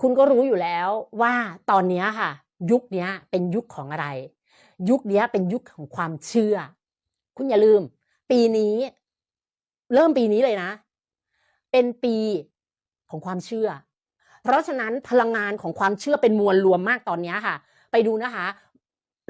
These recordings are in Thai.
คุณก็รู้อยู่แล้วว่าตอนนี้ค่ะ ยุคนี้เป็นยุคของอะไร ยุคนี้เป็นยุคของความเชื่อ คุณอย่าลืม ปีนี้ เริ่มปีนี้เลยนะ เป็นปีของความเชื่อ เพราะฉะนั้นพลังงานของความเชื่อเป็นมวลรวมมากตอนนี้ค่ะ ไปดูนะคะ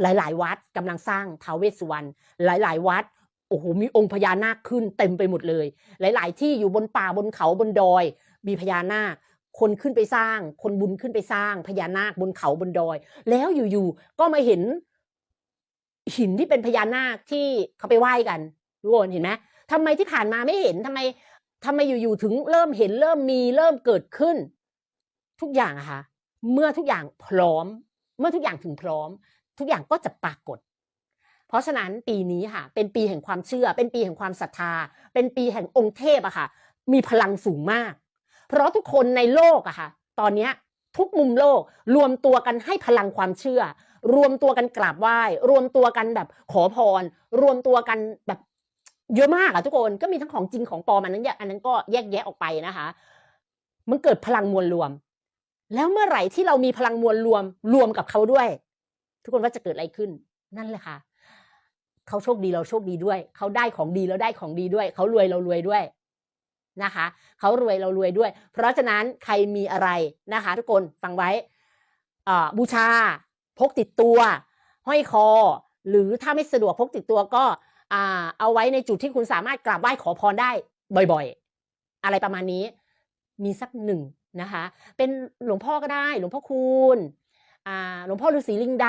หลาย ๆ วัดกำลังสร้างทาวเวสสุวรรณหลาย ๆ วัดโอ้โหมีองค์พญานาคขึ้นเต็มไปหมดเลย หลาย ๆ ที่อยู่บนป่าบนเขาบนดอย มีพญานาค คนขึ้นไปสร้าง คนบุญขึ้นไปสร้างพญานาคบนเขาบนดอย แล้วอยู่ๆก็มาเห็น หินที่เป็นพญานาคที่เขาไปไหว้กันทุกคนเห็นไหมทำไมที่ผ่านมาไม่เห็นทำไมทำไมอยู่ๆถึงเริ่มเห็นเริ่มมีเริ่มเกิดขึ้น ทุกอย่างอะค่ะ เมื่อทุกอย่างพร้อม เมื่อทุกอย่างถึงพร้อม ทุกอย่างก็จะปรากฏ เพราะฉะนั้นปีนี้ค่ะ เป็นปีแห่งความเชื่อ เป็นปีแห่งความศรัทธา เป็นปีแห่งองค์เทพอะค่ะ มีพลังสูงมาก เพราะทุกคนในโลกอะค่ะ ตอนนี้ทุกมุมโลกรวมตัวกันให้พลังความเชื่อ รวมตัวกันกราบไหว้ รวมตัวกันแบบขอพร รวมตัวกันแบบเยอะมากอะทุกคนก็มีทั้งของจริงของปลอมอันนั้นแยกอันนั้นก็แยกแยะออกไปนะคะ มันเกิดพลังมวลรวม แล้วเมื่อไหร่ที่เรามีพลังมวลรวมรวมกับเขาด้วย ทุกคนว่าจะเกิดอะไรขึ้น นั่นแหละค่ะเขาโชคดีเราโชคดีด้วย เขาได้ของดีแล้วได้ของดีด้วย เขารวยเรารวยด้วย นะคะเขารวยเรารวยด้วย เพราะฉะนั้นใครมีอะไรนะคะ ทุกคนฟังไว้บูชา พกติดตัว ห้อยคอ หรือถ้าไม่สะดวกพกติดตัวก็เอาไว้ในจุดที่คุณสามารถกราบไหว้ขอพรได้บ่อยๆ อะไรประมาณนี้ มีสักหนึ่งนะคะ เป็นหลวงพ่อก็ได้ หลวงพ่อคูณหลวงพ่อฤาษีลิงด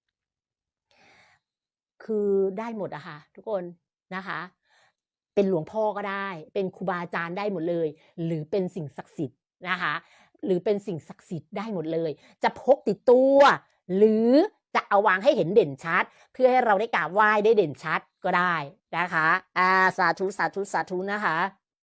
ำคือได้หมดอะค่ะทุกคนนะคะ เป็นหลวงพ่อก็ได้ เป็นครูบาอาจารย์ได้หมดเลย หรือเป็นสิ่งศักดิ์สิทธิ์นะคะ หรือเป็นสิ่งศักดิ์สิทธิ์ได้หมดเลย จะพกติดตัว หรือจะเอาวางให้เห็นเด่นชัด เพื่อให้เราได้กราบไหว้ได้เด่นชัดก็ได้นะคะ อ่าสาธุสาธุสาธุนะคะ